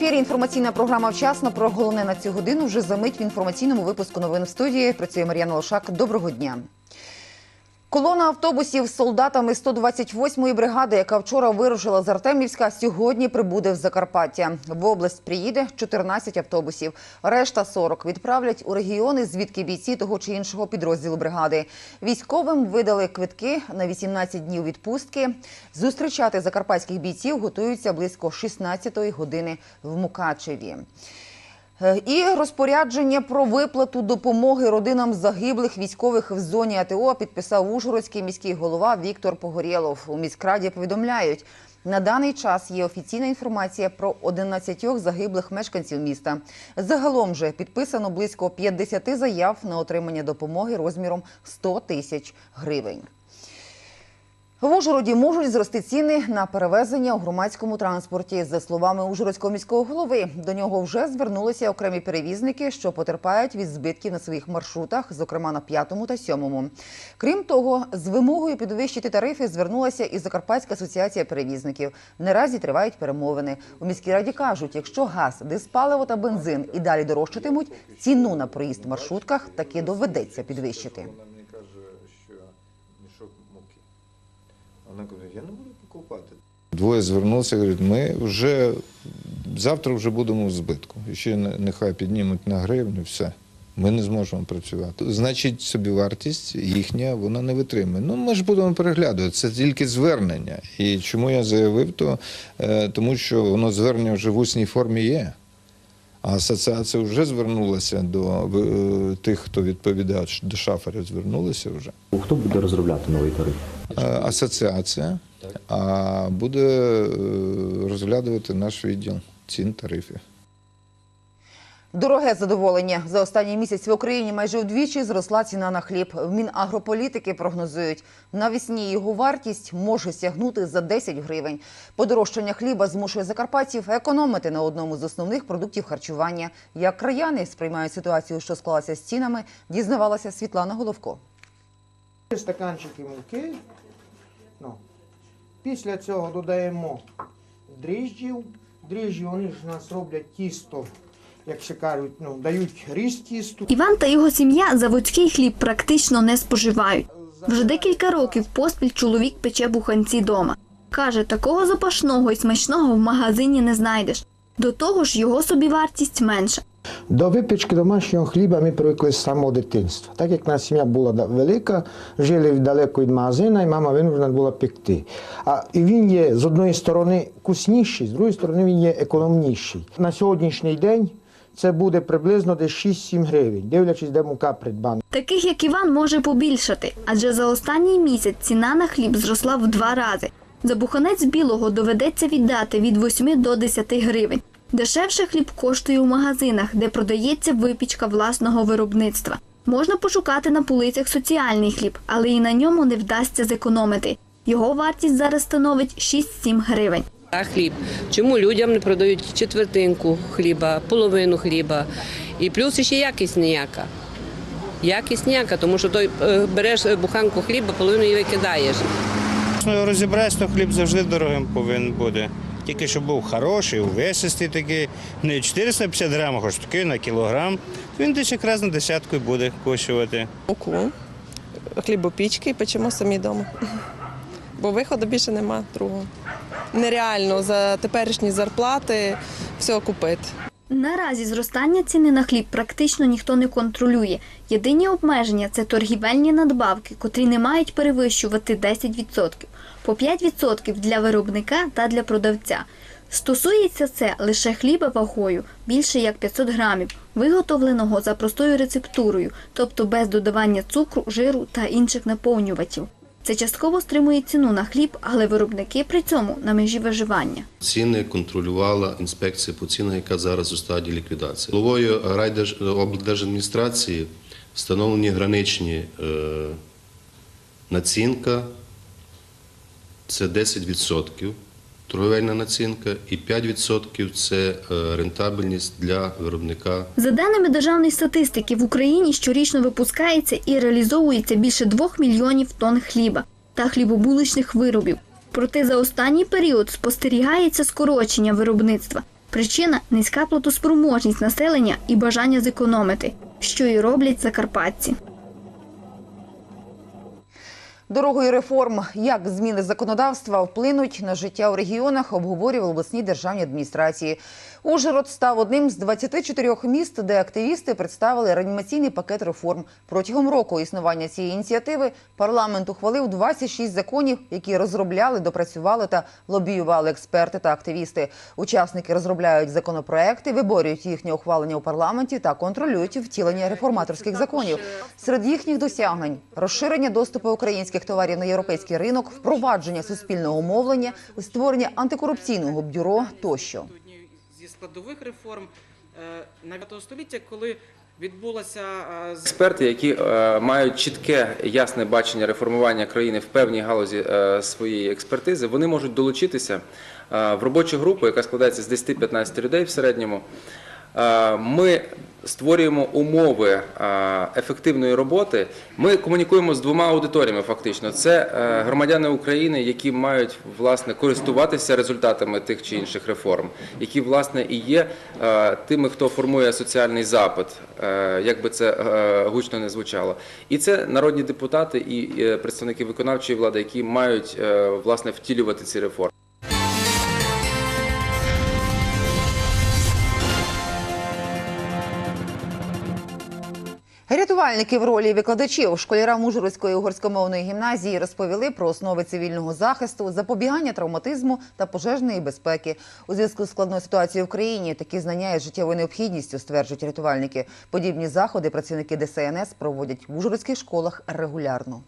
ефірі інформаційна програма вчасно про головне на цю годину. Вже за мить в інформаційному випуску новин в студії. Працює Мар'яна Лошак. Доброго дня. Колона автобусів з солдатами 128-ї бригади, яка вчора вирушила з Артемівська, сьогодні прибуде в Закарпаття. В область приїде 14 автобусів. Решта 40 відправлять у регіони, звідки бійці того чи іншого підрозділу бригади. Військовим видали квитки на 18 днів відпустки. Зустрічати закарпатських бійців готуються близько 16-ї години в Мукачеві. Е, І розпорядження про виплату допомоги родинам загиблих військових в зоні АТО підписав Ужгородський міський голова Віктор Погорєлов. У міськраді повідомляють, на даний час є офіційна інформація про 11 загиблих мешканців міста. Загалом же підписано близько 50 заяв на отримання допомоги розміром 100 тисяч гривень. В Ужгороді можуть зрости ціни на перевезення у громадському транспорті. За словами Ужгородського міського голови, до нього вже звернулися окремі перевізники, що потерпають від збитків на своїх маршрутах, зокрема на п'ятому та сьомому. Крім того, з вимогою підвищити тарифи звернулася і Закарпатська асоціація перевізників. Наразі тривають перемовини. У міській раді кажуть, якщо газ, диспаливо та бензин і далі дорожчатимуть, ціну на проїзд в маршрутках таки доведеться підвищити. Мішок муки. Вона каже, я не буду покупати. Двоє звернулися, говорять, ми вже завтра вже будемо в збитку. І ще нехай піднімуть на гривню, все. Ми не зможемо працювати. Значить, собівартість їхня вона не витримує. Ну ми ж будемо переглядувати. Це тільки звернення. І чому я заявив, то е, тому що воно звернення вже в усній формі є. А асоціація вже звернулася до е, тих, хто відповідає до шаферів, звернулися вже. Хто буде розробляти новий тариф? Е, Асоціація, а буде е, розглядувати наш відділ цін тарифів. Дороге задоволення за останній місяць в Україні майже вдвічі зросла ціна на хліб. В Мінагрополітики прогнозують, навесні його вартість може сягнути за 10 гривень. Подорожчання хліба змушує закарпатців економити на одному з основних продуктів харчування. Як краяни сприймають ситуацію, що склалася з цінами, дізнавалася Світлана Головко. Стаканчики муки. Ну. Після цього додаємо дріжджів. Дріжджі вони ж у нас роблять тісто, як ще кажуть, ну, дають ріст тісту. Іван та його сім'я заводський хліб практично не споживають. Вже декілька років поспіль чоловік пече буханці дома. Каже, такого запашного і смачного в магазині не знайдеш. До того ж, його собівартість менша. До випічки домашнього хліба ми привикли з самого дитинства. Так як наша сім'я була велика, жили далеко від магазину, і мама винуждена була пекти. А він є з одної сторони вкусніший, з другої сторони він є економніший. На сьогоднішній день це буде приблизно десь 6-7 гривень, дивлячись, де мука придбана. Таких, як Іван, може побільшати, адже за останній місяць ціна на хліб зросла в два рази. За буханець білого доведеться віддати від 8 до 10 гривень. Дешевше хліб коштує у магазинах, де продається випічка власного виробництва. Можна пошукати на полицях соціальний хліб, але і на ньому не вдасться зекономити. Його вартість зараз становить 6-7 гривень. А хліб. Чому людям не продають четвертинку хліба, половину хліба? І плюс ще якість ніяка. Якість ніяка, тому що той е, береш буханку хліба, половину її викидаєш. Ну, то хліб завжди дорогим повинен бути. Тільки щоб був хороший, увесистий такий, не 450 грамів, хоч такий на кілограм, він десь якраз на десятку буде кошувати. муку, хлібопічки і печемо самі вдома. Бо виходу більше нема другого. Нереально за теперішні зарплати все купити. Наразі зростання ціни на хліб практично ніхто не контролює. Єдині обмеження це торгівельні надбавки, котрі не мають перевищувати 10%, по 5% для виробника та для продавця. Стосується це лише хліба вагою більше як 500 грамів, виготовленого за простою рецептурою, тобто без додавання цукру, жиру та інших наповнювачів. Це частково стримує ціну на хліб, але виробники при цьому на межі виживання. Ціни контролювала інспекція по цінах, яка зараз у стадії ліквідації. Головою облдержадміністрації встановлені граничні е, націнка це 10% торговельна націнка і 5% це е, рентабельність для виробника За даними державної статистики, в Україні щорічно випускається і реалізовується більше 2 мільйонів тонн хліба та хлібобуличних виробів. Проте за останній період спостерігається скорочення виробництва. Причина низька платоспроможність населення і бажання зекономити, що і роблять закарпатці. Дорогою реформ, як зміни законодавства вплинуть на життя у регіонах, обговорювали обласні державні адміністрації. Ужгород став одним з 24 міст, де активісти представили реанімаційний пакет реформ. Протягом року існування цієї ініціативи парламент ухвалив 26 законів, які розробляли, допрацювали та лобіювали експерти та активісти. Учасники розробляють законопроекти, виборюють їхнє ухвалення у парламенті та контролюють втілення реформаторських законів. Серед їхніх досягнень розширення доступу українських товарів на європейський ринок, впровадження суспільного мовлення, створення антикорупційного бюро тощо. Складових реформ на ХХ століття, коли відбулася е, Експерти, які е, мають чітке ясне бачення реформування країни в певній галузі е, своєї експертизи, вони можуть долучитися е, в робочу групу, яка складається з 10-15 людей в середньому. Е, Ми створюємо умови е, ефективної роботи. Ми комунікуємо з двома аудиторіями. Фактично, це е, громадяни України, які мають власне користуватися результатами тих чи інших реформ, які власне і є тими, хто формує соціальний запит, як би це гучно не звучало. І це народні депутати і представники виконавчої влади, які мають власне втілювати ці реформи. Рятувальники в ролі викладачів школярам Ужгородської угорськомовної гімназії розповіли про основи цивільного захисту, запобігання травматизму та пожежної безпеки. У зв'язку з складною ситуацією в країні такі знання є життєвою необхідністю, стверджують рятувальники. Подібні заходи працівники ДСНС проводять в ужгородських школах регулярно.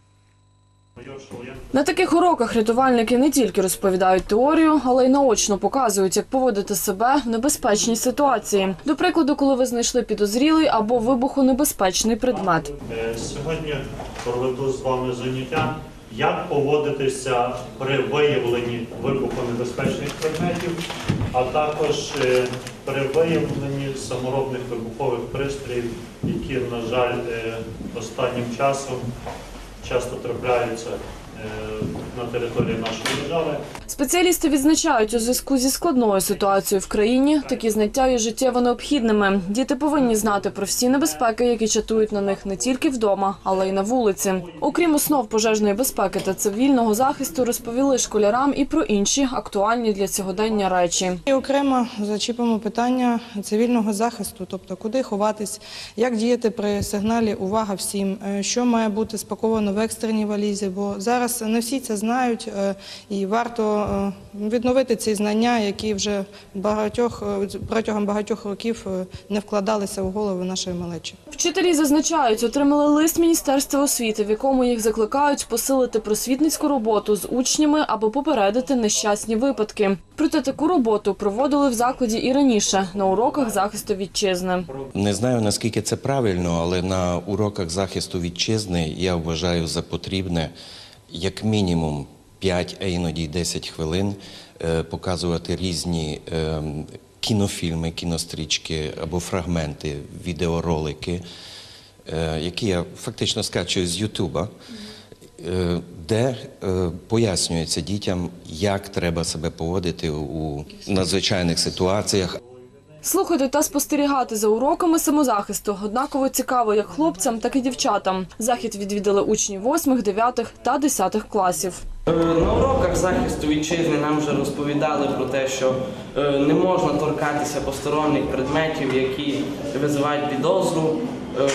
На таких уроках рятувальники не тільки розповідають теорію, але й наочно показують, як поводити себе в небезпечній ситуації. До прикладу, коли ви знайшли підозрілий або вибухонебезпечний предмет. Сьогодні проведу з вами заняття, як поводитися при виявленні вибухонебезпечних предметів, а також е, при виявленні саморобних вибухових пристроїв, які, на жаль, е, останнім часом часто трапляються на території нашої держави. Спеціалісти відзначають у зв'язку зі складною ситуацією в країні такі знаття є життєво необхідними. Діти повинні знати про всі небезпеки, які чатують на них не тільки вдома, але й на вулиці. Окрім основ пожежної безпеки та цивільного захисту, розповіли школярам і про інші актуальні для сьогодення речі. І окремо зачіпимо питання цивільного захисту, тобто куди ховатись, як діяти при сигналі Увага всім, е, що має бути спаковано в екстреній валізі, бо зараз не всі це знають, е, і варто е, відновити ці знання, які вже багатьох е, протягом багатьох років не вкладалися в голови нашої малечі. Вчителі зазначають, отримали лист Міністерства освіти, в якому їх закликають посилити просвітницьку роботу з учнями або попередити нещасні випадки. Проте таку роботу проводили в закладі і раніше на уроках захисту вітчизни. Не знаю наскільки це правильно, але на уроках захисту вітчизни я вважаю за потрібне як мінімум 5, а іноді й 10 хвилин е, показувати різні е, кінофільми, кінострічки або фрагменти, відеоролики, е, які я фактично скачую з Ютуба. Де е, пояснюється дітям, як треба себе поводити у надзвичайних ситуаціях, Слухати та спостерігати за уроками самозахисту однаково цікаво як хлопцям, так і дівчатам. Захід відвідали учні 8, 9 та 10 класів. Е, На уроках захисту вітчизни нам вже розповідали про те, що е, не можна торкатися посторонніх предметів, які визивають підозру. Е,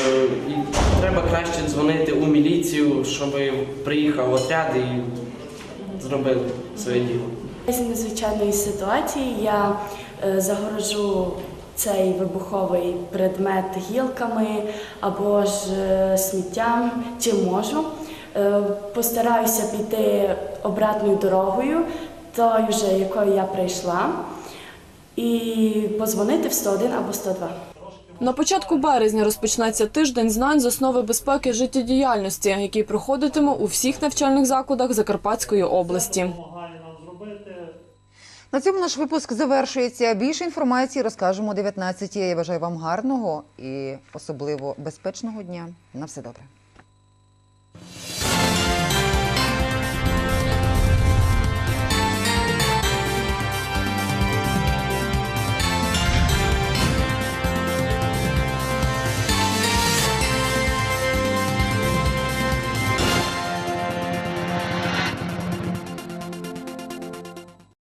І треба краще дзвонити у міліцію, щоб приїхав отряд і зробили своє діло. З надзвичайної ситуації я е, загорожу цей вибуховий предмет гілками або ж е, сміттям, чим можу. Е, Постараюся піти обратною дорогою, тою вже якою я прийшла, і позвонити в 101 або 102. На початку березня розпочнеться тиждень знань з основи безпеки життєдіяльності, який проходитиме у всіх навчальних закладах Закарпатської області. На цьому наш випуск завершується. Більше інформації розкажемо о 19 Я бажаю вам гарного і особливо безпечного дня. На все добре.